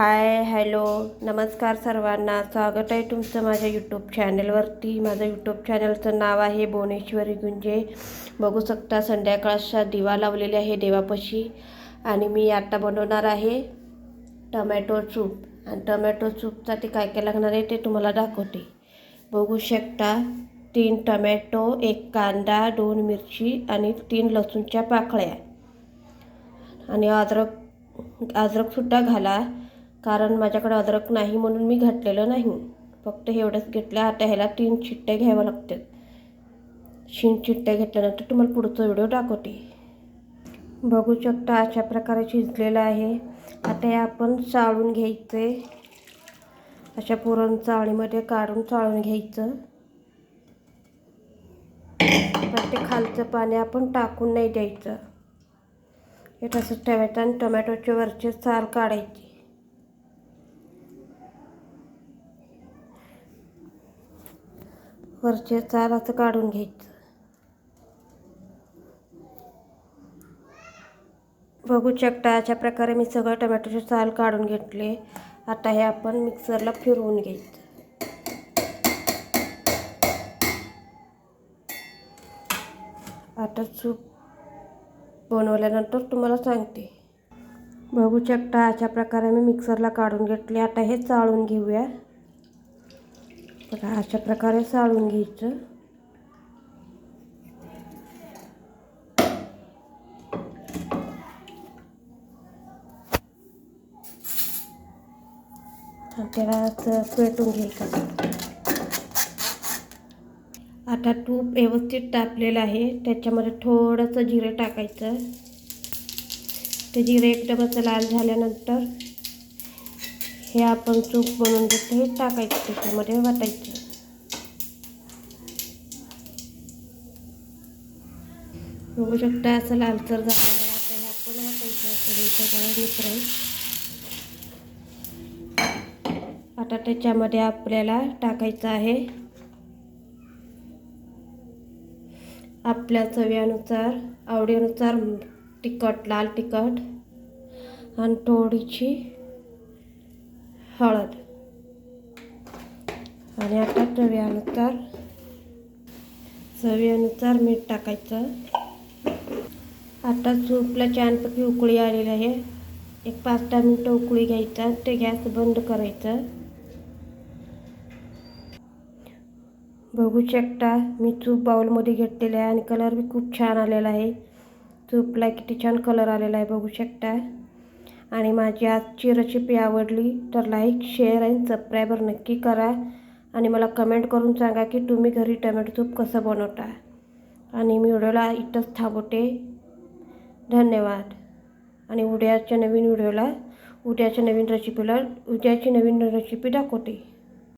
Hi hello. नमस्कार सर्वांना. स्वागत आहे तुमचं माझ्या यूट्यूब चॅनलवरती माझं यूट्यूब चॅनलचं नाव आहे भुवनेश्वरी गुंजे. बघू शकता संध्याकाळचा दिवा लावलेला आहे देवापाशी आणि मी आता बनवणार आहे टमॅटो सूप. आणि टमॅटो सूपसाठी काय काय लागणार आहे ते तुम्हाला दाखवते. बघू शकता तीन टमॅटो एक कांदा दोन मिरची आणि तीन लसूणच्या पाकळ्या. आणि अद्रक अद्रकसुद्धा घाला. कारण माझ्याकडे अद्रक नाही म्हणून मी घातलेलं नाही. फक्त एवढंच घेतलं आता ह्याला तीन चिट्ट्या घ्याव्या लागतात. शीन चिट्ट्या घेतल्यानंतर तुम्हाला पुढचा व्हिडिओ दाखवते. बघू शकता अशा प्रकारे शिजलेलं आहे. आता हे आपण चाळून घ्यायचं. आहे अशा पुरण चाळणीमध्ये काढून चाळून घ्यायचं. पण ते खालचं पाणी आपण टाकून नाही द्यायचं. हे तसंच ठेवायचं आणि टोमॅटोचे वरचे साल काढायची. वरचे साल असं काढून घ्यायचं. बघू शकता अशा प्रकारे मी सगळं टोमॅटोचे साल काढून घेतले. आता हे आपण मिक्सरला फिरवून घ्यायचं. आता सूप बनवल्यानंतर तुम्हाला सांगते. बघू शकता अशा प्रकारे मी मिक्सरला काढून घेतले. आता हे चाळून घेऊया. बघा अशा प्रकारे साळून घ्यायचं. त्याला असं पेटून घ्यायचं. आता तूप व्यवस्थित तापलेलं आहे. त्याच्यामध्ये थोडंसं जिरं टाकायचं. ते जिरे एकदम असं लाल झाल्यानंतर हे आपण चूक बनवून घेतलं हे टाकायचं त्याच्यामध्ये वाटायचं बघू शकता असं लालसर झालेलं आहे. आता हे आपण वाटायचं असं हे सगळं मिश्रण आता त्याच्यामध्ये आपल्याला टाकायचं आहे आपल्या चव्यानुसार आवडीनुसार तिखट लाल तिखट आणि थोडीशी हळद. आणि आता चव्यानुसार चवीनुसार मीठ टाकायचं. आता सूपला छानपैकी उकळी आलेली आहे. एक पाच दहा मिनटं उकळी घ्यायचा ते गॅस बंद करायचं. बघू शकता मी चूप बाउलमध्ये घेतलेलं आहे आणि कलर बी खूप छान आलेला आहे. चूपला किती छान कलर आलेला आहे बघू शकता. आणि माझी आजची रेसिपी आवडली तर लाईक शेअर आणि सबस्क्रायबर नक्की करा. आणि मला कमेंट करून सांगा की तुम्ही घरी टमॅटो सूप कसं बनवता. आणि मी व्हिडिओला इथंच थांबवते. धन्यवाद. आणि उद्याच्या नवीन व्हिडिओला उद्याच्या नवीन रेसिपीला उद्याची नवीन रेसिपी दाखवते.